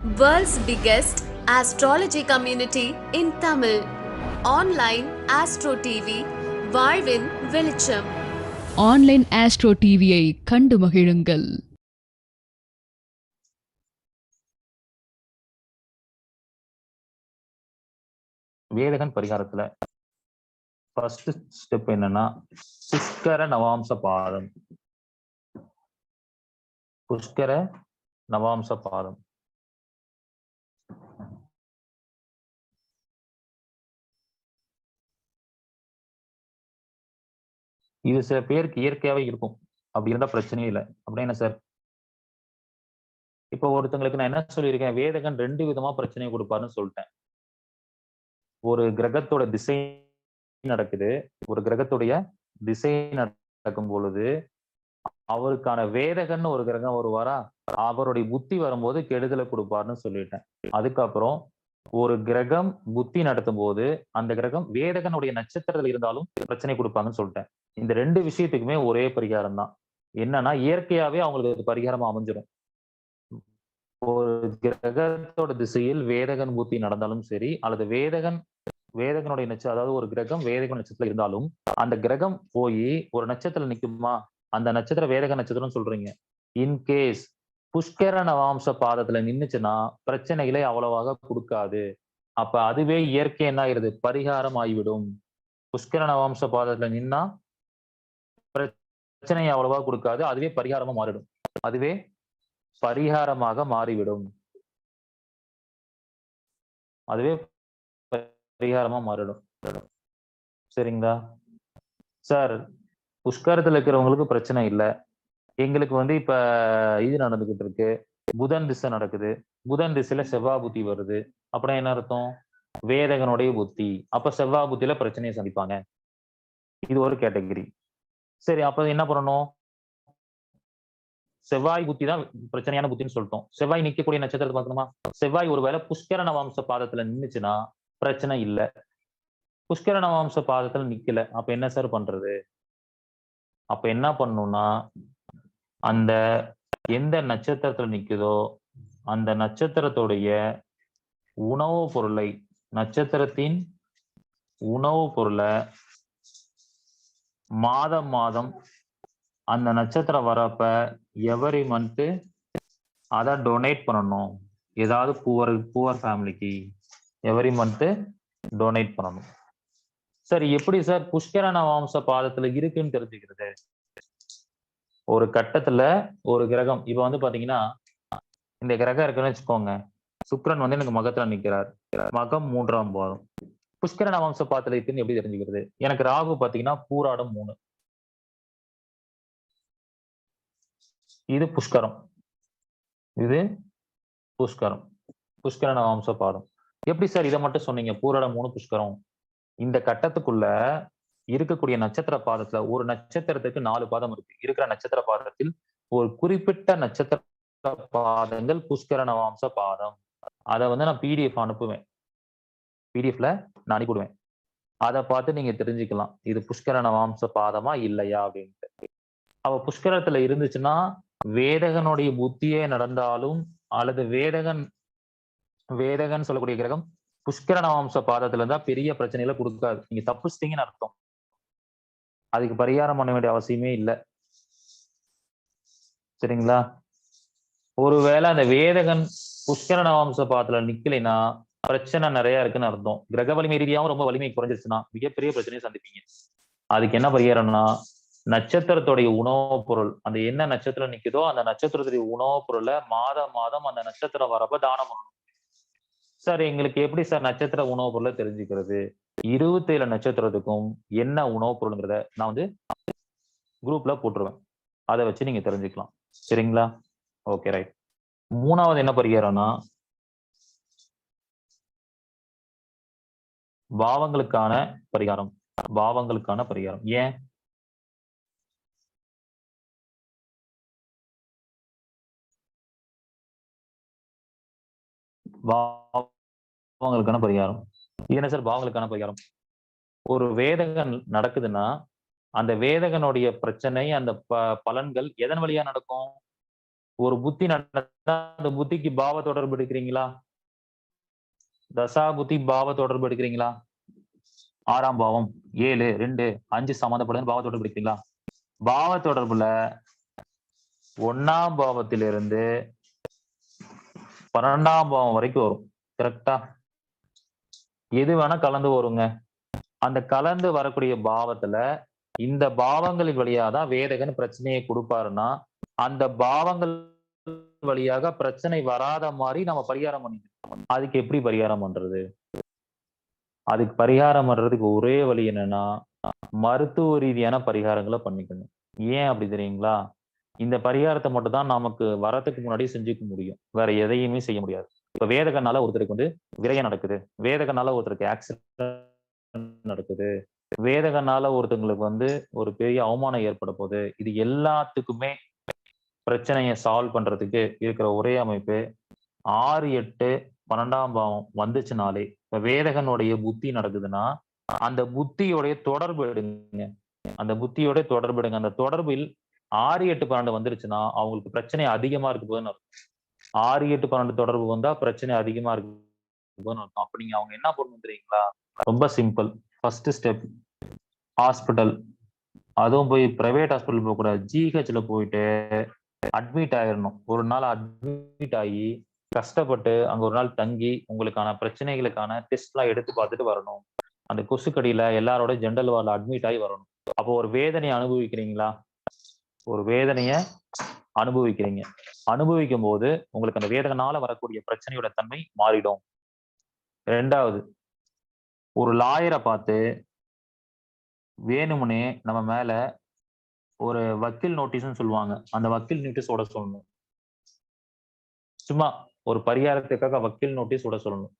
World's biggest astrology community in Tamil. Online Astro TV, வாழ்வின் வெளிச்சம். Online astro டிவியை கண்டு மகிழுங்கள். வேதகன் பரிகாரத்துல ஃபர்ஸ்ட் ஸ்டெப் என்னன்னா புஷ்கர நவாம்ச பாதம். புஷ்கர நவாம்ச பாதம். இது சில பேருக்கு இயற்கையாவே இருக்கும். அப்படி இருந்தால் பிரச்சனையே இல்லை. அப்படின்னா என்ன சார்? இப்போ ஒருத்தங்களுக்கு நான் என்ன சொல்லியிருக்கேன்? வேதகன் ரெண்டு விதமா பிரச்சனையை கொடுப்பாருன்னு சொல்லிட்டேன். ஒரு கிரகத்தோட திசை நடக்குது. ஒரு கிரகத்துடைய திசை நடக்கும் பொழுது அவருக்கான வேதகன் ஒரு கிரகம் வருவாரா? அவருடைய புத்தி வரும்போது கெடுதலை கொடுப்பாருன்னு சொல்லிட்டேன். அதுக்கப்புறம் ஒரு கிரகம் புத்தி நடத்தும் போது அந்த கிரகம் வேதகனுடைய நட்சத்திரத்தில் இருந்தாலும் பிரச்சனை கொடுப்பாங்கன்னு சொல்லிட்டேன். இந்த ரெண்டு விஷயத்துக்குமே ஒரே பரிகாரம் தான். என்னன்னா இயற்கையாவே அவங்களுக்கு அது பரிகாரமா அமைஞ்சிடும். ஒரு கிரகத்தோட திசையில் வேதகன் புத்தி நடந்தாலும் சரி அல்லது வேதகன் வேதகனுடைய நட்ச அதாவது ஒரு கிரகம் வேதகன் நட்சத்திரம் இருந்தாலும் அந்த கிரகம் போய் ஒரு நட்சத்திரம் நிக்குமா? அந்த நட்சத்திரம் வேதக நட்சத்திரம் சொல்றீங்க. இன்கேஸ் புஷ்கர நவாம்ச பாதத்துல நின்னுச்சுன்னா பிரச்சனைகளை அவ்வளவாக கொடுக்காது. அப்ப அதுவே இயற்கை என்ன ஆயிருது பரிகாரம் ஆகிவிடும். புஷ்கர நவாம்ச பாதத்துல நின்னா பிரச்சனை அவ்வளவா கொடுக்காது. அதுவே பரிகாரமா மாறிடும். அதுவே பரிகாரமாக மாறிவிடும். அதுவே பரிகாரமா மாறிடும். சரிங்களா? சார் புஷ்கரத்துல இருக்கிறவங்களுக்கு பிரச்சனை இல்லை. எங்களுக்கு வந்து இப்ப இது நடந்துகிட்டு இருக்கு. புதன் திசை நடக்குது. புதன் திசையில செவ்வாய் புத்தி வருது. அப்புறம் என்ன அர்த்தம்? வேதகனுடைய புத்தி. அப்ப செவ்வாய் புத்தியில பிரச்சனையை சந்திப்பாங்க. இது ஒரு கேட்டகரி. சரி அப்ப என்ன பண்ணணும்? செவ்வாய் புத்தி தான் பிரச்சனையான புத்தின்னு சொல்லிட்டோம். செவ்வாய் நிக்கக்கூடிய நட்சத்திரத்தை பார்க்கணுமா? செவ்வாய் ஒருவேளை புஷ்கர நவாம்ச பாதத்துல நின்னுச்சுன்னா பிரச்சனை இல்லை. புஷ்கர நவாம்ச பாதத்துல நிக்கல. அப்ப என்ன சார் பண்றது? அப்ப என்ன பண்ணணும்னா அந்த எந்த நட்சத்திரத்துல நிக்குதோ அந்த நட்சத்திரத்துடைய உணவுப் பொருளை நட்சத்திரத்தின் உணவுப் பொருளை மாதம் மாதம் அந்த நட்சத்திரம் வரப்ப எவரி மந்த்து அதை டொனேட் பண்ணணும். ஏதாவது புவர் புவர் ஃபேமிலிக்கு எவரி மந்த்து டொனேட் பண்ணணும். சார் எப்படி சார் புஷ்கரண வம்ச பாதத்துல இருக்குன்னு தெரிஞ்சுக்கிறது. ஒரு கட்டத்துல ஒரு கிரகம் இப்ப வந்து பாத்தீங்கன்னா இந்த கிரகம் இருக்குன்னு வச்சுக்கோங்க. சுக்ரன் வந்து எனக்கு மகத்துல நிக்கிறார். மகம் மூன்றாம் பாதம். புஷ்கர நவம்ச பாத்துல இருக்குன்னு எப்படி தெரிஞ்சுக்கிறது? எனக்கு ராகு பாத்தீங்கன்னா பூராடம் மூணு. இது புஷ்கரம். இது புஷ்கரம். புஷ்கர வம்ச பாதம். எப்படி சார் இதை மட்டும் சொன்னீங்க? பூராடம் மூணு புஷ்கரம். இந்த கட்டத்துக்குள்ள இருக்கக்கூடிய நட்சத்திர பாதத்துல ஒரு நட்சத்திரத்துக்கு நாலு பாதம் இருக்கு. இருக்கிற நட்சத்திர பாதத்தில் ஒரு குறிப்பிட்ட நட்சத்திர பாதங்கள் புஷ்கர நவாம்ச பாதம். அதை வந்து நான் பிடிஎஃப் அனுப்புவேன். பிடிஎஃப்ல நான் அனுப்பிவிடுவேன். அதை பார்த்து நீங்க தெரிஞ்சுக்கலாம். இது புஷ்கர நவாம்ச பாதமா இல்லையா அப்படின்ட்டு. அவ புஷ்கரத்துல இருந்துச்சுன்னா வேதகனுடைய புத்தியே நடந்தாலும் அல்லது வேதகன் வேதகன் சொல்லக்கூடிய கிரகம் புஷ்கர நவாம்ச பாதத்துல இருந்தா பெரிய பிரச்சனைகளை கொடுக்காது. நீங்க தப்புச்சிட்டீங்கன்னு அர்த்தம். அதுக்கு பரிகாரம் பண்ண வேண்டிய அவசியமே இல்லை. சரிங்களா? ஒருவேளை அந்த வேதகன் புஷ்கர நவாம்ச பாத்துல நிக்கலைன்னா பிரச்சனை நிறைய இருக்குன்னு அர்த்தம். கிரக வலிமை ரீதியாவும் ரொம்ப வலிமை குறைஞ்சிருச்சுன்னா மிகப்பெரிய பிரச்சனையை சந்திப்பீங்க. அதுக்கு என்ன பரிகாரம்னா நட்சத்திரத்துடைய உணவுப் பொருள். அந்த என்ன நட்சத்திரம் நிக்குதோ அந்த நட்சத்திரத்துடைய உணவுப் பொருளை மாதம் மாதம் அந்த நட்சத்திரம் வரப்ப தானம் பண்ணணும். சார் எங்களுக்கு எப்படி சார் நட்சத்திர உணவுப் பொருளை தெரிஞ்சுக்கிறது? இருபத்தி ஏழு நட்சத்திரத்துக்கும் என்ன உணவுப் பொருளுங்கிறத நான் வந்து குரூப்ல போட்டுருவேன். அதை வச்சு நீங்க தெரிஞ்சுக்கலாம். சரிங்களா? ஓகே ரைட் மூணாவது என்ன பரிகாரம்னா பாவங்களுக்கான பரிகாரம். பாவங்களுக்கான பரிகாரம். ஏன்? பாவங்களுக்கான பரிகாரம். இது என்ன சார் பாவங்களுக்கான பரிகாரம். ஒரு வேதகன் நடக்குதுன்னா அந்த வேதகனுடைய பிரச்சனை அந்த ப பலன்கள் எதன் வழியா நடக்கும்? ஒரு புத்தி நடந்தா அந்த புத்திக்கு பாவ தொடர்பு எடுக்கிறீங்களா? தசா புத்தி பாவ தொடர்பு எடுக்கிறீங்களா? ஆறாம் பாவம் ஏழு ரெண்டு அஞ்சு சம்மந்தப்படுது பாவ தொடர்பு எடுக்கிறீங்களா? பாவ தொடர்புல ஒன்னாம் பாவத்திலிருந்து பன்னெண்டாம் பாவம் வரைக்கும் வரும். கரெக்டா எது வேணா கலந்து வருங்க. அந்த கலந்து வரக்கூடிய பாவத்துல இந்த பாவங்களின் வழியா தான் வேதகன் பிரச்சனையை கொடுப்பாருன்னா அந்த பாவங்கள் வழியாக பிரச்சனை வராத மாதிரி நம்ம பரிகாரம் பண்ணிக்கணும். அதுக்கு எப்படி பரிகாரம் பண்றது? அதுக்கு பரிகாரம் பண்றதுக்கு ஒரே வழி என்னன்னா மருத்துவ ரீதியான பரிகாரங்களை பண்ணிக்கணும். ஏன் அப்படி தெரியுங்களா? இந்த பரிகாரத்தை மட்டும் தான் நமக்கு வரதுக்கு முன்னாடி செஞ்சுக்க முடியும். வேற எதையுமே செய்ய முடியாது. இப்ப வேதகனால ஒருத்தருக்கு வந்து விரயம் நடக்குது. வேதகனால ஒருத்தருக்கு ஆக்சிடென்ட் நடக்குது. வேதகனால ஒருத்தங்களுக்கு வந்து ஒரு பெரிய அவமானம் ஏற்பட போகுது. இது எல்லாத்துக்குமே பிரச்சனையை சால்வ் பண்றதுக்கு இருக்கிற ஒரே அமைப்பு ஆறு எட்டு பன்னெண்டாம் பாவம் வந்துச்சுனாலே இப்ப வேதகனுடைய புத்தி நடக்குதுன்னா அந்த புத்தியோடைய தொடர்பு எடுங்க. அந்த புத்தியோட தொடர்பு எடுங்க. அந்த தொடர்பில் ஆறு எட்டு பன்னெண்டு வந்துருச்சுன்னா அவங்களுக்கு பிரச்சனை அதிகமா இருக்கு போதுன்னு ஆறு எட்டு பன்னெண்டு தொடர்பு வந்தா பிரச்சனை அதிகமா இருக்கு அர்த்தம். அப்ப நீங்க அவங்க என்ன பண்ணணும் தெரியுங்களா ரொம்ப சிம்பிள் ஃபர்ஸ்ட் ஸ்டெப் ஹாஸ்பிட்டல் அதுவும் போய் பிரைவேட் ஹாஸ்பிட்டல் போக கூடாது ஜிஹெச்ல போயிட்டு அட்மிட் ஆயிடணும் ஒரு நாள் அட்மிட் ஆகி கஷ்டப்பட்டு அங்க ஒரு நாள் தங்கி உங்களுக்கான பிரச்சனைகளுக்கான டெஸ்ட் எல்லாம் எடுத்து பார்த்துட்டு வரணும். அந்த கொசுக்கடியில எல்லாரோட ஜென்ரல் வார்டில் அட்மிட் ஆகி வரணும். அப்போ ஒரு வேதனையை அனுபவிக்கிறீங்களா? ஒரு வேதனைய அனுபவிக்கிறீங்க. அனுபவிக்கும் போது உங்களுக்கு அந்த வேதனால வரக்கூடிய பிரச்சனையோட தன்மை மாறிடும். ரெண்டாவது ஒரு லாயரை பார்த்து வேணும்னே நம்ம மேல ஒரு வக்கீல் நோட்டீஸ்ன்னு சொல்லுவாங்க. அந்த வக்கீல் நோட்டீஸ் விட சொல்லணும். சும்மா ஒரு பரிகாரத்துக்காக வக்கீல் நோட்டீஸ் விட சொல்லணும்.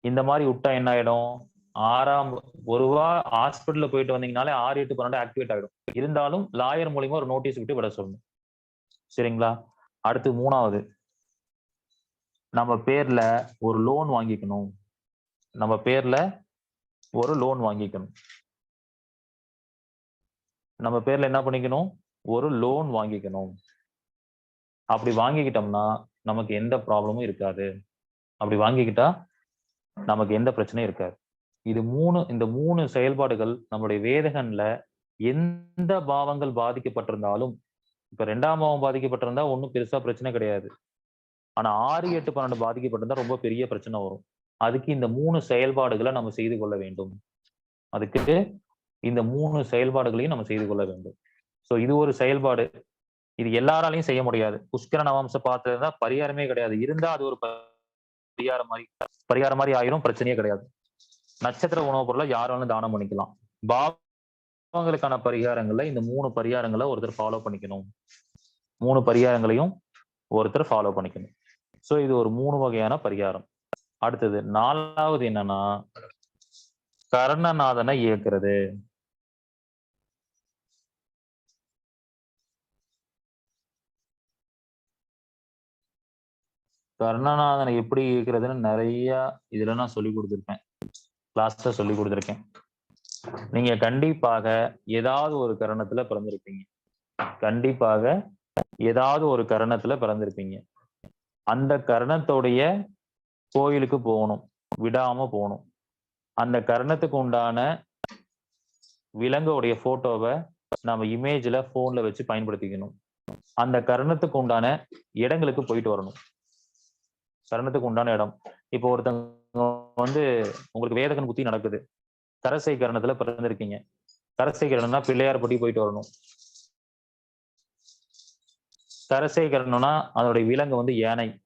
இந்த மாதிரி விட்டா என்ன ஆயிடும்? ஆறாம் ஒரு ரூபா ஹாஸ்பிட்டல்ல போயிட்டு வந்தீங்கனாலே ஆறு எட்டு பன்னெண்டு ஆக்டிவேட் ஆகிடும் இருந்தாலும் லாயர் மூலியமா ஒரு நோட்டீஸ் விட்டு விட சொல்லணும். சரிங்களா? அடுத்து மூணாவது. நம்ம பேர்ல ஒரு லோன் வாங்கிக்கணும். நம்ம பேர்ல ஒரு லோன் வாங்கிக்கணும். நம்ம பேர்ல என்ன பண்ணிக்கணும்? ஒரு லோன் வாங்கிக்கணும். அப்படி வாங்கிக்கிட்டோம்னா நமக்கு எந்த ப்ராப்ளமும் இருக்காது. அப்படி வாங்கிக்கிட்டா நமக்கு எந்த பிரச்சனையும் இருக்காது. இது மூணு இந்த மூணு செயல்பாடுகள் நம்மளுடைய வேதகன்ல எந்த பாவங்கள் பாதிக்கப்பட்டிருந்தாலும் இப்ப ரெண்டாம் பாவம் பாதிக்கப்பட்டிருந்தா ஒன்றும் பெருசா பிரச்சனை கிடையாது. ஆனா ஆறு எட்டு பன்னெண்டு பாதிக்கப்பட்டிருந்தா ரொம்ப பெரிய பிரச்சனை வரும். அதுக்கு இந்த மூணு செயல்பாடுகளை நம்ம செய்து கொள்ள வேண்டும். அதுக்கு இந்த மூணு செயல்பாடுகளையும் நம்ம செய்து கொள்ள வேண்டும். சோ இது ஒரு செயல்பாடு. இது எல்லாராலையும் செய்ய முடியாது. புஷ்கர நவாம்ச பார்த்ததுதான் பரிகாரமே கிடையாது. இருந்தா அது ஒரு பரிகாரம் மாதிரி பரிகாரம் மாதிரி ஆயிரும் பிரச்சனையே கிடையாது. நட்சத்திர உணவுப் பொருளை யாராலும் தானம் பண்ணிக்கலாம். பாவங்களுக்கான பரிகாரங்கள்ல இந்த மூணு பரிகாரங்களை ஒருத்தர் ஃபாலோ பண்ணிக்கணும். மூணு பரிகாரங்களையும் ஒருத்தர் ஃபாலோ பண்ணிக்கணும். சோ இது ஒரு மூணு வகையான பரிகாரம். அடுத்தது நாலாவது என்னன்னா கர்ணநாதனை இயக்குறது. கர்ணநாதனை எப்படி இயக்குறதுன்னு நிறைய இதுல நான் சொல்லி கொடுத்துருப்பேன் கிளாஸ்ல சொல்லி கொடுத்துருக்கேன். நீங்க கண்டிப்பாக ஏதாவது ஒரு கரணத்துல பிறந்திருப்பீங்க. கண்டிப்பாக ஏதாவது ஒரு கரணத்துல பிறந்திருப்பீங்க. அந்த கரணத்தோடைய கோயிலுக்கு போகணும். விடாம போகணும். அந்த கரணத்துக்கு உண்டான விலங்கோடைய போட்டோவை நம்ம இமேஜ்ல போன்ல வச்சு பயன்படுத்திக்கணும். அந்த கரணத்துக்கு உண்டான இடங்களுக்கு போயிட்டு வரணும். கரணத்துக்கு உண்டான இடம். இப்போ ஒருத்தங்க வந்து உங்களுக்கு வேதகன் புத்தி நடக்குது. கரசை கரணத்துல பிறந்திருக்கீங்க. கரசை கரணம்னா பிள்ளையார்பட்டி போயிட்டு வரணும். கரசை கரணம்னா அதோடைய விலங்கு வந்து யானை.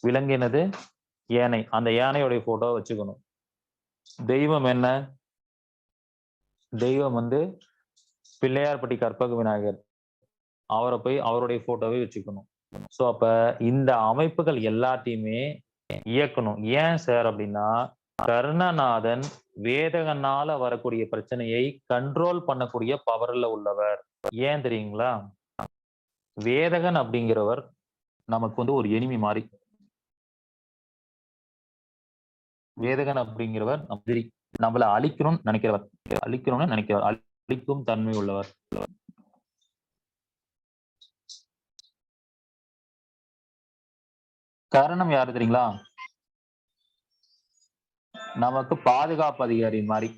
விலங்கு என்னது? யானை. அந்த யானையோடைய போட்டோ வச்சுக்கணும். தெய்வம் என்ன? தெய்வம் வந்து பிள்ளையார்பட்டி கற்பக விநாயகர். அவரை போய் அவருடைய போட்டோவை வச்சுக்கணும். சோ அப்ப இந்த அமைப்புகள் எல்லாத்தையுமே இயக்கணும். ஏன் சார் அப்படின்னா கர்ணநாதன் வேதகனால வரக்கூடிய பிரச்சனையை கண்ட்ரோல் பண்ணக்கூடிய பவர்ல உள்ளவர். ஏன் தெரியுங்களா? வேதகன் அப்படிங்கிறவர் நமக்கு வந்து ஒரு எனிமி மாறி வேதகன் அப்படிங்கிறவர் நம்பி நம்மளை நம்மள அழிக்கணும்னு நினைக்கிறவர். அழிக்கணும்னு நினைக்கிறவர். அழிக்கும் தன்மை உள்ளவர். கரணம் யாரு தெரியுங்களா? நமக்கு பாதுகாப்பு அதிகாரி மாதிரி.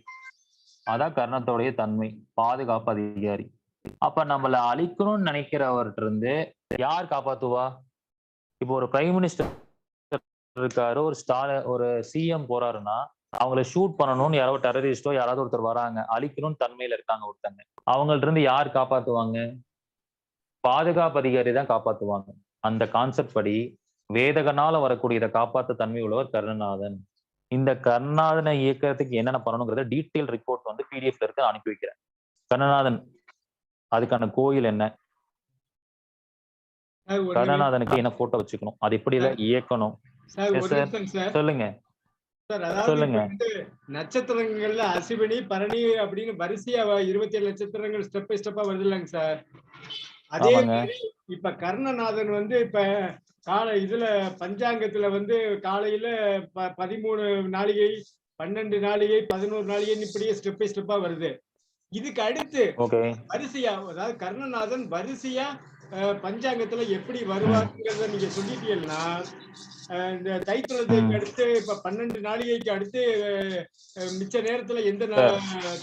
அதான் கர்ணத்தோடைய தன்மை பாதுகாப்பு அதிகாரி. அப்ப நம்மள அழிக்கணும்னு நினைக்கிறவர்கிட்ட இருந்து யார் காப்பாத்துவா? இப்போ ஒரு பிரைம் மினிஸ்டர் இருக்காரு ஒரு ஸ்டால ஒரு சிஎம் போறாருன்னா அவங்கள ஷூட் பண்ணணும்னு யாரோ டெரரிஸ்டோ யாராவது ஒருத்தர் வராங்க அழிக்கணும்னு தன்மையில இருக்காங்க ஒருத்தங்க. அவங்கள்ட்ட இருந்து யார் காப்பாத்துவாங்க? பாதுகாப்பு அதிகாரி தான் காப்பாத்துவாங்க. அந்த கான்செப்ட் படி வேதகனால வரக்கூடிய இதை காப்பாத்த தன்மை உள்ளவர் கருணநாதன். இந்த கருணாதனை இயக்கிறதுக்கு என்னென்ன பண்ணணுங்கிறத டீட்டெயில் ரிப்போர்ட் வந்து பிடிஎஃப்ல இருக்கு அனுப்பி வைக்கிறேன். கருணாதன் அதுக்கான கோயில் என்ன? கருணாதனுக்கு என்ன போட்டோ வச்சுக்கணும்? அது எப்படி இயக்கணும். சொல்லுங்க. சொல்லுங்க. நட்சத்திரங்கள்ல அசிவனி பரணி அப்படின்னு வரிசையா இருபத்தி ஏழு நட்சத்திரங்கள் ஸ்டெப் பை ஸ்டெப்பா வருது இல்லைங்க சார். அதே இப்ப கர்ணநாதன் வந்து இப்ப காலை இதுல பஞ்சாங்கத்துல வந்து காலையில ப- பதிமூணு நாளிகை பன்னெண்டு நாளிகை பதினோரு நாளிகைன்னு இப்படியே ஸ்டெப் பை ஸ்டெப்பா வருது. இதுக்கு அடுத்து வரிசையா அதாவது கர்ணநாதன் வரிசையா பஞ்சாங்கத்துல எப்படி வருவாருங்கிறத நீங்க சொல்லிட்டீங்கன்னா இந்த தைத்துளத்துக்கு. அடுத்து இப்ப பன்னெண்டு நாளிகைக்கு அடுத்து மிச்ச நேரத்துல எந்த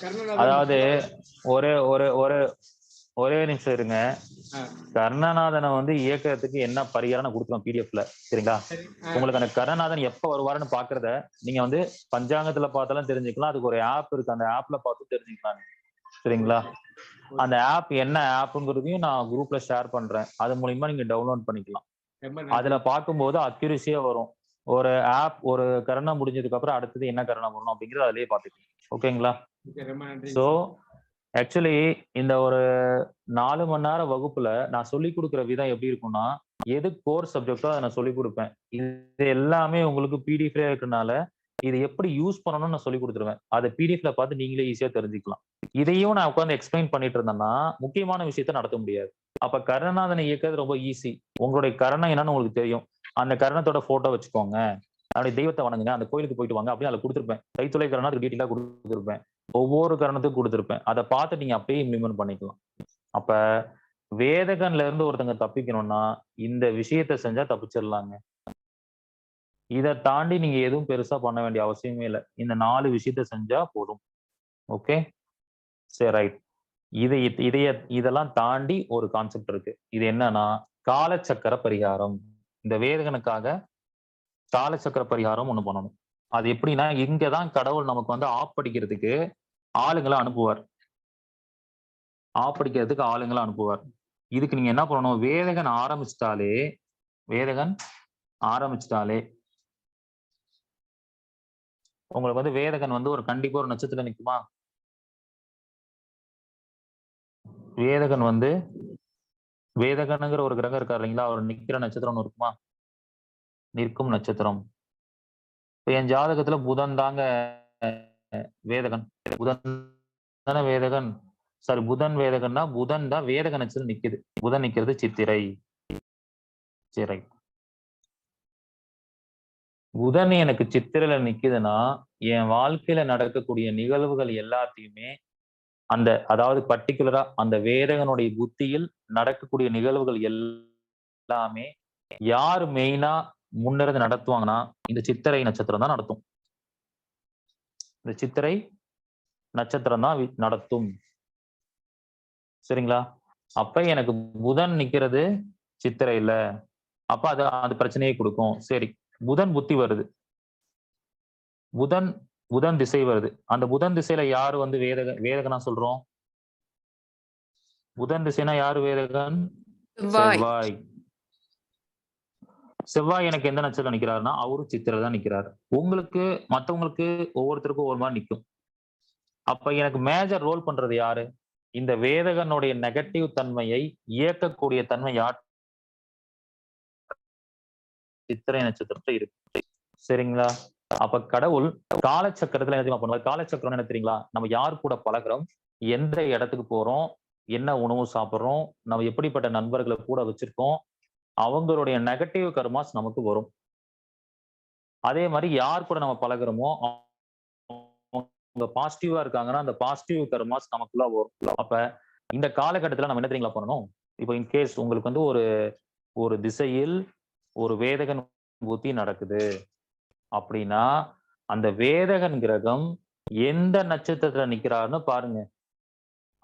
கர்ணநாதன் அதாவது ஒரு ஒரு ஒரு ஒரே நிமிஷம் இருங்க. கர்ணநாதனை வந்து இயக்கிறதுக்கு என்ன பரிகாரம் கொடுத்துருவோம் பிடிஎஃப்ல சரிங்களா? உங்களுக்கு அந்த கருணாதன் எப்ப வருவாருன்னு பாக்குறத நீங்க வந்து பஞ்சாங்கத்துல பார்த்தாலும் தெரிஞ்சுக்கலாம். அதுக்கு ஒரு ஆப் இருக்கு. அந்த ஆப்ல பார்த்து தெரிஞ்சுக்கலாம். சரிங்களா? அந்த ஆப் என்ன ஆப்ங்கிறதையும் நான் குரூப்ல ஷேர் பண்றேன். அது மூலியமா நீங்க டவுன்லோட் பண்ணிக்கலாம். அதுல பார்க்கும்போது அக்யூரஸியா வரும். ஒரு ஆப் ஒரு கரணம் முடிஞ்சதுக்கு அப்புறம் அடுத்தது என்ன கரணம் வரணும் அப்படிங்கறது அதுலயே பாத்துக்கலாம் ஓகேங்களா? ஸோ ஆக்சுவலி இந்த ஒரு நாலு மணி நேரம் வகுப்புல நான் சொல்லி கொடுக்குற விதம் எப்படி இருக்கும்னா எது கோர் சப்ஜெக்டோ அதை நான் சொல்லி கொடுப்பேன். இது எல்லாமே உங்களுக்கு பிடிஎஃப்ல இருக்கனால இது எப்படி யூஸ் பண்ணணும்னு நான் சொல்லி கொடுத்துருவேன். அதை பிடிஎஃப்ல பார்த்து நீங்களே ஈஸியா தெரிஞ்சுக்கலாம். இதையும் நான் உட்காந்து எக்ஸ்பிளைன் பண்ணிட்டு இருந்தேன்னா முக்கியமான விஷயத்த நடத்த முடியாது. அப்ப கருணாதனை இயக்கிறது ரொம்ப ஈஸி உங்களுடைய கரணம் என்னன்னு உங்களுக்கு தெரியும். அந்த கரணத்தோட போட்டோ வச்சுக்கோங்க. அப்படி தெய்வத்தை வணங்குங்க. அந்த கோயிலுக்கு போயிட்டு வாங்க. அப்படின்னு அதை கொடுத்துருப்பேன். கைத்துளை கரணம் டீட்டெயிலாக கொடுத்துருப்பேன். ஒவ்வொரு கரணத்துக்கும் கொடுத்துருப்பேன். அதை பார்த்து நீங்க அப்பயே இம்ப்ளிமெண்ட் பண்ணிக்கலாம். அப்ப வேதகன்ல இருந்து ஒருத்தங்க தப்பிக்கணும்னா இந்த விஷயத்த செஞ்சா தப்பிச்சிடலாங்க. இதை தாண்டி நீங்க எதுவும் பெருசா பண்ண வேண்டிய அவசியமே இல்லை. இந்த நாலு விஷயத்த செஞ்சா போதும். ஓகே? சரி ரைட் இதை இதைய இதெல்லாம் தாண்டி ஒரு கான்செப்ட் இருக்கு. இது என்னன்னா காலச்சக்கர பரிகாரம். இந்த வேதகனுக்காக காலச்சக்கர பரிகாரம் ஒண்ணு பண்ணணும். அது எப்படின்னா இங்கதான் கடவுள் நமக்கு வந்து ஆப்படிக்கிறதுக்கு ஆளுங்களை அனுப்புவார். ஆப்படிக்கிறதுக்கு ஆளுங்களை அனுப்புவார். இதுக்கு நீங்க என்ன பண்ணணும்? வேதகன் ஆரம்பிச்சிட்டாலே வேதகன் ஆரம்பிச்சிட்டாலே உங்களுக்கு வந்து வேதகன் வந்து ஒரு கண்டிப்பா ஒரு நட்சத்திரம் நிற்குமா வேதகன் வந்து வேதகனுங்கிற ஒரு கிரகம் இருக்காரு இல்லைங்களா? அவர் நிக்கிற நட்சத்திரம் இருக்குமா? நிற்கும் நட்சத்திரம். இப்ப என் ஜாதகத்துல புதன் தாங்க வேதகன். புதன் தானே வேதகன்? சாரி புதன் வேதகன்னா புதன் தான் வேதக நட்சத்திரம் நிக்குது. புதன் நிக்கிறது சித்திரை. சிறை புதன் எனக்கு சித்திரையில நிக்குதுன்னா என் வாழ்க்கையில நடக்கக்கூடிய நிகழ்வுகள் எல்லாத்தையுமே அந்த அதாவது பர்டிகுலரா அந்த வேதகனுடைய புத்தியில் நடக்கக்கூடிய நிகழ்வுகள் எல்லாமே யார் மெயினா முன்னிருந்து நடத்துவாங்கன்னா இந்த சித்திரை நட்சத்திரம் தான் நடத்தும். இந்த சித்திரை நட்சத்திரம் தான் நடத்தும். சரிங்களா? அப்ப எனக்கு புதன் நிக்கிறது சித்திரையில. அப்ப அது அது பிரச்சனையை கொடுக்கும். சரி புதன் புத்தி வருது. புதன் புதன் திசை வருது. அந்த புதன் திசையில யாரு வந்து வேதக வேதகனா சொல்றோம்? புதன் திசைனா யாரு வேதகன்? செவ்வாய். செவ்வாய் எனக்கு எந்த நட்சத்திரம் நிக்கிறாருன்னா அவரும் சித்திரை தான் நிக்கிறாரு. உங்களுக்கு மத்தவங்களுக்கு ஒவ்வொருத்தருக்கும் ஒரு மாதிரி நிற்கும் அப்ப எனக்கு மேஜர் ரோல் பண்றது யாரு? இந்த வேதகனுடைய நெகட்டிவ் தன்மையை இயக்கக்கூடிய தன்மை யார்? சித்திரை நட்சத்திரத்தை இருக்கு. சரிங்களா? அப்ப கடவுள் காலச்சக்கரத்துல என்ன தெரியுமா பண்ணுவார்? காலச்சக்கரம் என்ன தெரியுங்களா? நம்ம யார் கூட பழகுறோம்? எந்த இடத்துக்கு போறோம்? என்ன உணவு சாப்பிட்றோம்? நம்ம எப்படிப்பட்ட நண்பர்களை கூட வச்சிருக்கோம்? அவங்களுடைய நெகட்டிவ் கர்மாஸ் நமக்கு வரும். அதே மாதிரி யார் கூட நம்ம பழகுறோமோ அவங்க பாசிட்டிவா இருக்காங்கன்னா அந்த பாசிட்டிவ் கர்மாஸ் நமக்குள்ள வரும். அப்ப இந்த காலகட்டத்துல நம்ம என்ன தெரியுங்களா பண்ணணும்? இப்போ இன்கேஸ் உங்களுக்கு வந்து ஒரு ஒரு திசையில் ஒரு வேதகன் புத்தி நடக்குது. அப்படின்னா அந்த வேதகன் கிரகம் எந்த நட்சத்திரத்துல நிக்கிறாருன்னு பாருங்க.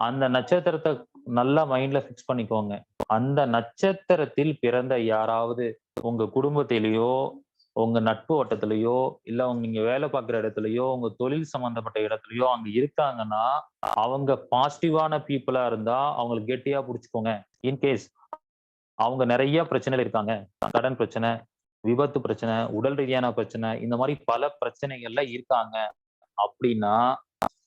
அந்த நட்சத்திரத்தை நல்லா மைண்ட்ல ஃபிக்ஸ் பண்ணிக்கோங்க. அந்த நட்சத்திரத்தில் பிறந்த யாராவது உங்க குடும்பத்திலேயோ உங்க நட்பு வட்டத்திலயோ இல்ல அவங்க நீங்க வேலை பார்க்குற இடத்துலயோ உங்க தொழில் சம்பந்தப்பட்ட இடத்துலயோ அங்க இருக்காங்கன்னா அவங்க பாசிட்டிவான பீப்புளா இருந்தா அவங்களுக்கு கெட்டியா புடிச்சுக்கோங்க. இன்கேஸ் அவங்க நிறைய பிரச்சனைகள் இருக்காங்க. கடன் பிரச்சனை விபத்து பிரச்சனை உடல் ரீதியான பிரச்சனை இந்த மாதிரி பல பிரச்சனைகள்ல இருக்காங்க. அப்படின்னா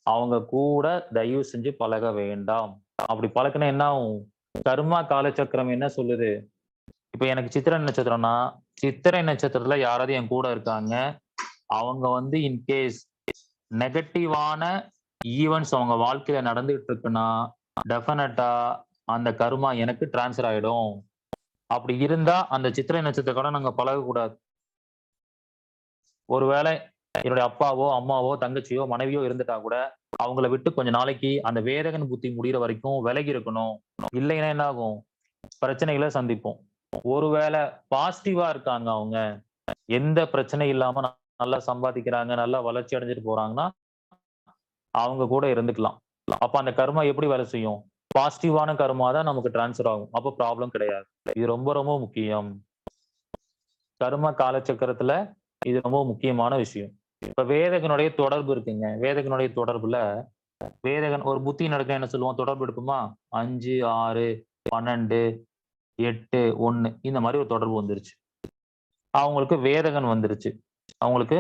அவங்க கூட தயவு செஞ்சு பழக வேண்டாம். அப்படி பழக்கினா என்ன ஆகும்? கர்மா காலச்சக்கரம் என்ன சொல்லுது? இப்ப எனக்கு சித்திரை நட்சத்திரம்னா சித்திரை நட்சத்திரத்துல யாராவது என் கூட இருக்காங்க. அவங்க வந்து இன்கேஸ் நெகட்டிவான ஈவெண்ட்ஸ் அவங்க வாழ்க்கையில நடந்துகிட்டு இருக்குன்னா டெஃபினட்டா அந்த கர்மா எனக்கு டிரான்ஸ்ஃபர் ஆயிடும். அப்படி இருந்தா அந்த சித்திரை நட்சத்திரத்தோட நாங்க பழகக்கூடாது ஒருவேளை என்னுடைய அப்பாவோ அம்மாவோ தங்கச்சியோ மனைவியோ இருந்துட்டா கூட அவங்கள விட்டு கொஞ்ச நாளைக்கு அந்த வேதகன் புத்தி முடிகிற வரைக்கும் விலகி இருக்கணும். இல்லைன்னா என்ன ஆகும் பிரச்சனைகளை சந்திப்போம். ஒருவேளை பாசிட்டிவா இருக்காங்க அவங்க. எந்த பிரச்சனை இல்லாம நல்லா சம்பாதிக்கிறாங்க நல்லா வளர்ச்சி அடைஞ்சிட்டு போறாங்கன்னா அவங்க கூட இருந்துக்கலாம். அப்ப அந்த கர்மா எப்படி வேலை செய்யும்? பாசிட்டிவான கர்மா தான் நமக்கு டிரான்ஸ்ஃபர் ஆகும். அப்போ ப்ராப்ளம் கிடையாது. இது ரொம்ப ரொம்ப முக்கியம். கர்ம காலச்சக்கரத்துல இது ரொம்ப முக்கியமான விஷயம். இப்ப வேதகனுடைய தொடர்பு இருக்குங்க. வேதகனுடைய தொடர்புல வேதகன் ஒரு புத்தி நடக்க என்ன சொல்லுவோம்? தொடர்பு எடுப்போமா? அஞ்சு ஆறு பன்னெண்டு எட்டு ஒன்னு. இந்த மாதிரி ஒரு தொடர்பு வந்துருச்சு. அவங்களுக்கு வேதகன் வந்துருச்சு. அவங்களுக்கு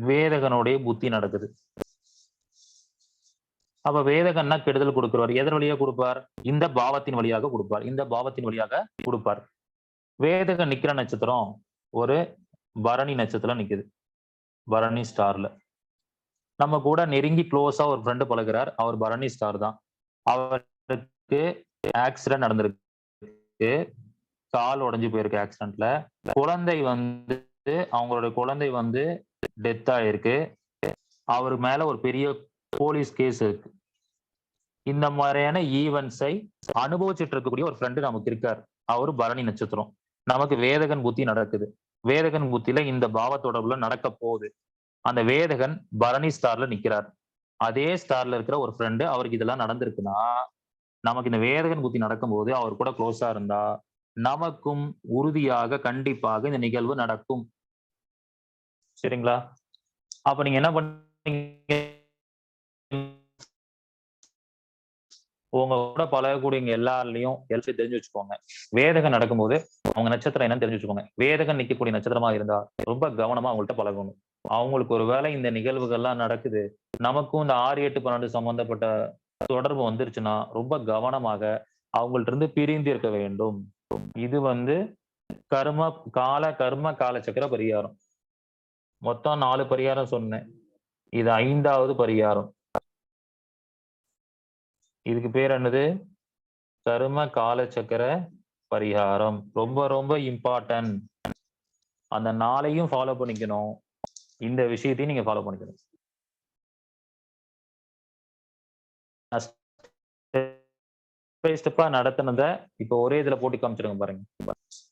வேதகனுடைய புத்தி நடக்குது. அப்ப வேதகன்னா கெடுதல் கொடுக்கிறவர். எதன் வழியா கொடுப்பார்? இந்த பாவத்தின் வழியாக கொடுப்பார். இந்த பாவத்தின் வழியாக கொடுப்பார். வேதகன் நிக்கிற நட்சத்திரம் ஒரு பரணி நட்சத்திரம் நிக்குது. பரணி ஸ்டார்ல. நம்ம கூட நெருங்கி க்ளோஸா ஒரு ஃப்ரெண்டு பழகிறார். அவர் பரணி ஸ்டார் தான். அவருக்கு ஆக்சிடென்ட் நடந்திருக்கு. கால் உடைஞ்சு போயிருக்கு ஆக்சிடென்ட்ல குழந்தை வந்து அவங்களோட குழந்தை வந்து டெத் ஆயிருக்கு. அவர் மேல ஒரு பெரிய போலீஸ் கேஸ் இருக்கு. இந்த மாதிரியான ஈவெண்ட்ஸை அனுபவிச்சுட்டு இருக்கக்கூடிய ஒரு ஃப்ரெண்டு நமக்கு இருக்கார். அவரு பரணி நட்சத்திரம். நமக்கு வேதகன் புத்தி நடக்குது. வேதகன் புத்தியில இந்த பாவ தொடர்புல நடக்க போகுது. அந்த வேதகன் பரணி ஸ்டார்ல நிக்கிறார். அதே ஸ்டார்ல இருக்கிற ஒரு ஃப்ரெண்டு அவருக்கு இதெல்லாம் நடந்திருக்குன்னா நமக்கு இந்த வேதகன் புத்தி நடக்கும்போது அவர் கூட க்ளோஸா இருந்தா நமக்கும் உறுதியாக கண்டிப்பாக இந்த நிகழ்வு நடக்கும். சரிங்களா? அப்ப நீங்க என்ன பண்ணீங்க? உங்க கூட பழகக்கூடியவங்க எல்லாருலயும் எல்லாத்தையும் தெரிஞ்சு வச்சுக்கோங்க. வேதகம் நடக்கும்போது அவங்க நட்சத்திரம் என்னன்னு தெரிஞ்சு வச்சுக்கோங்க. வேதகம் நிற்கக்கூடிய நட்சத்திரமா இருந்தா ரொம்ப கவனமா அவங்கள்ட்ட பழகணும். அவங்களுக்கு ஒரு வேலை இந்த நிகழ்வுகள்லாம் நடக்குது நமக்கும் இந்த ஆறு எட்டு பன்னெண்டு சம்பந்தப்பட்ட தொடர்பு வந்துருச்சுன்னா ரொம்ப கவனமாக அவங்கள்ட்ட இருந்து பிரிந்து இருக்க வேண்டும். இது வந்து கர்ம கால கர்ம காலச்சக்கர பரிகாரம். மொத்தம் நாலு பரிகாரம் சொன்னேன். இது ஐந்தாவது பரிகாரம். இதுக்கு பேர் என்னது? கர்ம காலச்சக்கர பரிகாரம். ரொம்ப ரொம்ப இம்பார்ட்டன்ட் அந்த நாளையும் ஃபாலோ பண்ணிக்கணும். இந்த விஷயத்தையும் நீங்க ஃபாலோ பண்ணிக்கணும். ஸ்டெப்பா நடத்தினத இப்போ ஒரே இதுல போட்டு காமிச்சிருங்க பாருங்க.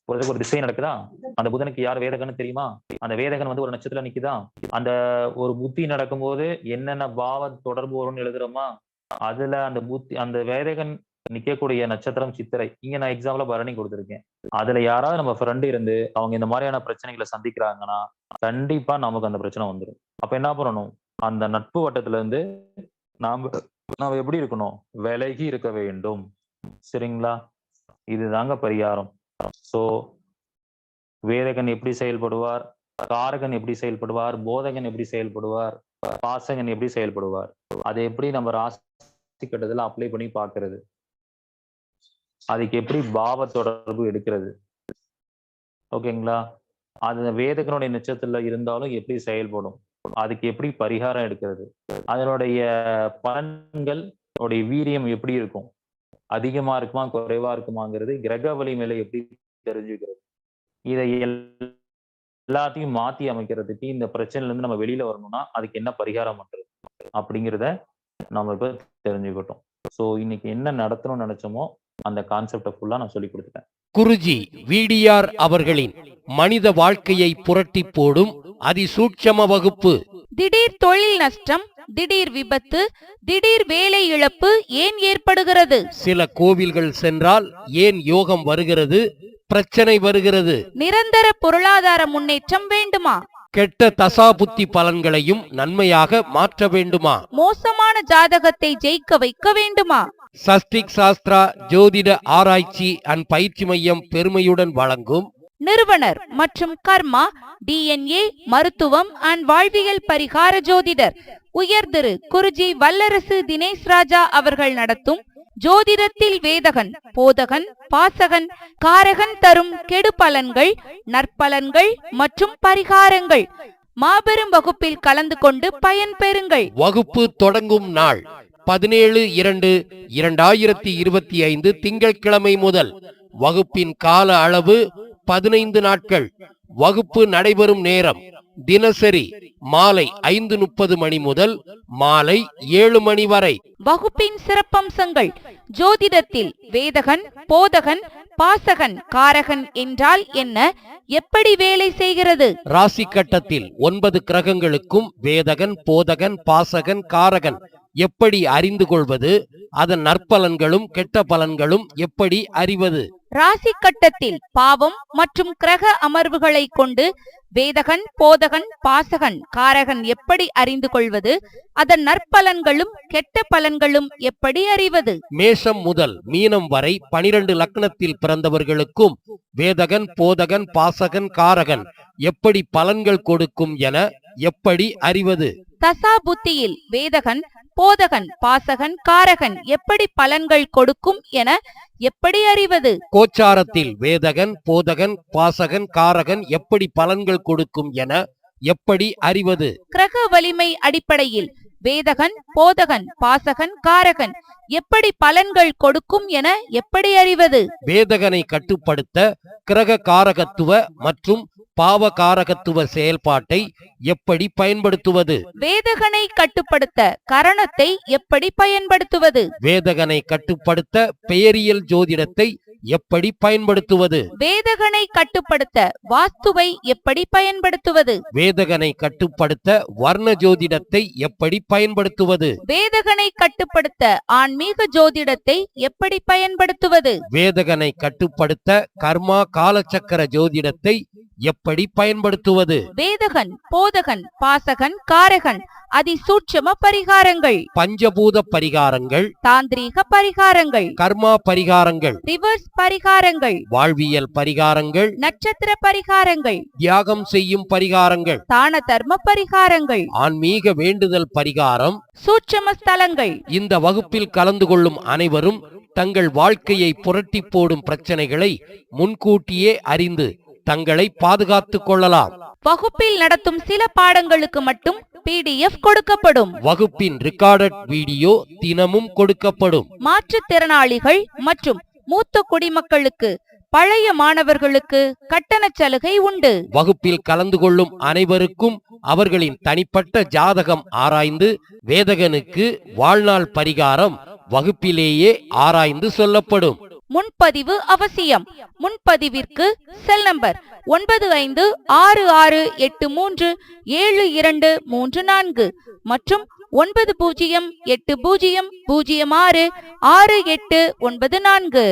ஒரு இதுக்கு ஒரு திசை நடக்குதா? அந்த புதனுக்கு யார் வேதகன்னு தெரியுமா? அந்த வேதகன் வந்து ஒரு நட்சத்திரம் நிக்குதா? அந்த ஒரு புத்தி நடக்கும்போது என்னென்ன பாவ தொடர்பு வரும்னு எழுதுறோமா? அதுல அந்த புத்தி அந்த வேதகன் நிக்கக்கூடிய நட்சத்திரம் சித்திரை. இங்க நான் எக்ஸாம்பிள பரணி கொடுத்துருக்கேன். அதுல யாராவது நம்ம ஃப்ரெண்டு இருந்து அவங்க இந்த மாதிரியான பிரச்சனைகளை சந்திக்கிறாங்கன்னா கண்டிப்பா நமக்கு அந்த பிரச்சனை வந்துடும் அப்ப என்ன பண்ணணும்? அந்த நட்பு வட்டத்துல இருந்து நாம நாம எப்படி இருக்கணும்? விலகி இருக்க வேண்டும். சரிங்களா? இதுதாங்க பரிகாரம். சோ வேதகன் எப்படி செயல்படுவார்? காரகன் எப்படி செயல்படுவார்? போதகன் எப்படி செயல்படுவார்? பாசகன் எப்படி செயல்படுவார்? அதை எப்படி நம்ம ராசி கட்டத்துல அப்ளை பண்ணி பாக்குறது அதுக்கு எப்படி பாவ தொடர்பு எடுக்கிறது? ஓகேங்களா? அது வேதகனுடைய நிச்சயத்துல இருந்தாலும் எப்படி செயல்படும்? அதுக்கு எப்படி பரிகாரம் எடுக்கிறது? அதனுடைய பலன்கள் உடைய வீரியம் எப்படி இருக்கும்? அதிகமா இருக்குமா குறைவா இருக்குமாங்கிறது கிரக வலிமையில எப்படி தெரிஞ்சுக்கிறது? இதை எல்லாத்தையும் மாத்தி அமைக்கிறதுக்கு இந்த பிரச்சனைல இருந்து நம்ம வெளியில வரணும்னா அதுக்கு என்ன பரிகாரம் பண்றது? அப்படிங்கிறத நம்ம இப்ப தெரிஞ்சுக்கிட்டோம். சோ இன்னைக்கு என்ன நடத்தணும்னு நினைச்சோமோ அந்த கான்செப்டை ஃபுல்லா நான் சொல்லி கொடுத்துட்டேன். குருஜி விடிஆர் அவர்களின் மனித வாழ்க்கையை புரட்டி போடும் அதிசூட்சம வகுப்பு. திடீர் தொழில் நஷ்டம் திடீர் விபத்து திடீர் வேலை இழப்பு ஏன் ஏற்படுகிறது? சில கோவில்கள் சென்றால் ஏன் யோகம் வருகிறது? பிரச்சனை வருகிறது. நிரந்தர பொருளாதார முன்னேற்றம் வேண்டுமா? கெட்ட தசாபுத்தி பலன்களையும் நன்மையாக மாற்ற வேண்டுமா? மோசமான ஜாதகத்தை ஜெயிக்க வைக்க வேண்டுமா? சஸ்டிக் சாஸ்திரா ஜோதிட ஆராய்ச்சி அண்ட் பயிற்சி மையம் பெருமையுடன் வழங்கும் நிறுவனர் மற்றும் கர்மா டிஎன்ஏ மருத்துவம் அண்ட் வாழ்வியல் பரிகார ஜோதிடர் உயர் திரு குருஜி வல்லரசு தினேஷ் ராஜா அவர்கள் நடத்தும் ஜோதிடத்தில் வேதகன் போதகன் பாசகன் காரகன் தரும் கெடு பலன்கள் நற்பலன்கள் மற்றும் பரிகாரங்கள். மாபெரும் வகுப்பில் கலந்து கொண்டு பயன்பெறுங்கள் வகுப்பு தொடங்கும் நாள். பதினேழு இரண்டு இரண்டாயிரத்தி இருபத்தி ஐந்து திங்கட்கிழமை முதல் வகுப்பின் கால அளவு பதினைந்து நாட்கள். வகுப்பு நடைபெறும் நேரம் தினசரி மாலை ஐந்து முப்பது மணி முதல் மாலை ஏழு மணி வரை. வகுப்பின் சிறப்பம்சங்கள். ஜோதிடத்தில் வேதகன் போதகன் பாசகன் காரகன் என்றால் என்ன? எப்படி வேலை செய்கிறது? ராசி கட்டத்தில் ஒன்பது கிரகங்களுக்கும் வேதகன் போதகன் பாசகன் காரகன். எப்படி அறிந்து கொள்வது? அதன் நற்பலன்களும் கெட்ட பலன்களும் எப்படி அறிவது? ராசி கட்டத்தில் பாவம் மற்றும் கிரக அமர்வுகளை கொண்டு வேதகன் போதகன் பாசகன் காரகன் எப்படி அறிந்து கொள்வது? அதன் நற்பலன்களும் கெட்ட பலன்களும் எப்படி அறிவது? மேஷம் முதல் மீனம் வரை பனிரெண்டு லக்னத்தில் பிறந்தவர்களுக்கும் வேதகன் போதகன் பாசகன் காரகன் எப்படி பலன்கள் கொடுக்கும் என எப்படி அறிவது? தசா புத்தியில் வேதகன் போதகன் பாசகன் காரகன் எப்படி பலன்கள் கொடுக்கும் என எப்படி அறிவது? கோச்சாரத்தில் வேதகன் போதகன் பாசகன் காரகன் எப்படி பலன்கள் கொடுக்கும் என எப்படி அறிவது? கிரக வலிமை அடிப்படையில் வேதகன் போதகன் பாசகன் காரகன் எப்படி பலன்கள் கொடுக்கும் என எப்படி அறிவது? வேதகனை கட்டுப்படுத்த கிரக காரகத்துவ மற்றும் பாவ காரகத்துவ செயல்பாட்டை எப்படி பயன்படுத்துவது? வேதகனை கட்டுப்படுத்த கரணத்தை எப்படி பயன்படுத்துவது? வேதகனை கட்டுப்படுத்த பெயரியல் ஜோதிடத்தை எப்படி பயன்படுத்துவது? வேதகனை கட்டுப்படுத்த வாஸ்துவை எப்படி பயன்படுத்துவது? வேதகனை கட்டுப்படுத்த வர்ண ஜோதிடத்தை எப்படி பயன்படுத்துவது? வேதகனை கட்டுப்படுத்த ஆன்மீக ஜோதிடத்தை எப்படி பயன்படுத்துவது? வேதகனை கட்டுப்படுத்த கர்மா காலச்சக்கர ஜோதிடத்தை எப்படி பயன்படுத்துவது? வேதகன் போதகன் பாசகன் காரகன் அதிசூட்சம பரிகாரங்கள். பஞ்சபூத பரிகாரங்கள். தாந்திரீக பரிகாரங்கள். கர்மா பரிகாரங்கள். ரிவர்ஸ் பரிகாரங்கள். வாழ்வியல் பரிகாரங்கள். நட்சத்திர பரிகாரங்கள். தியாகம் செய்யும் பரிகாரங்கள். தான தர்ம பரிகாரங்கள். ஆன்மீக வேண்டுதல் பரிகாரம். சூட்சம ஸ்தலங்கள். இந்த வகுப்பில் கலந்து கொள்ளும் அனைவரும் தங்கள் வாழ்க்கையை புரட்டி போடும் பிரச்சனைகளை முன்கூட்டியே அறிந்து தங்களை பாதுகாத்துக் கொள்ளலாம். வகுப்பில் நடத்தும் சில பாடங்களுக்கு மட்டும் பிடிஎஃப் கொடுக்கப்படும். வகுப்பின் ரெக்கார்டட் வீடியோ தினமும் கொடுக்கப்படும். மாற்றுத்திறனாளிகள் மற்றும் மூத்த குடிமக்களுக்கு பழைய மாணவர்களுக்கு கட்டணச் சலுகை உண்டு. வகுப்பில் கலந்து கொள்ளும் அனைவருக்கும் அவர்களின் தனிப்பட்ட ஜாதகம் ஆராய்ந்து வேதகனுக்கு வாழ்நாள் பரிகாரம் வகுப்பிலேயே ஆராய்ந்து சொல்லப்படும். முன்பதிவு அவசியம். முன்பதிவிற்கு செல் நம்பர் ஒன்பது ஐந்து ஆறு ஆறு எட்டு மூன்று ஏழு இரண்டு மூன்று நான்கு மற்றும் ஒன்பது பூஜ்ஜியம் எட்டு பூஜ்ஜியம் பூஜ்ஜியம் ஆறு ஆறு எட்டு ஒன்பது நான்கு.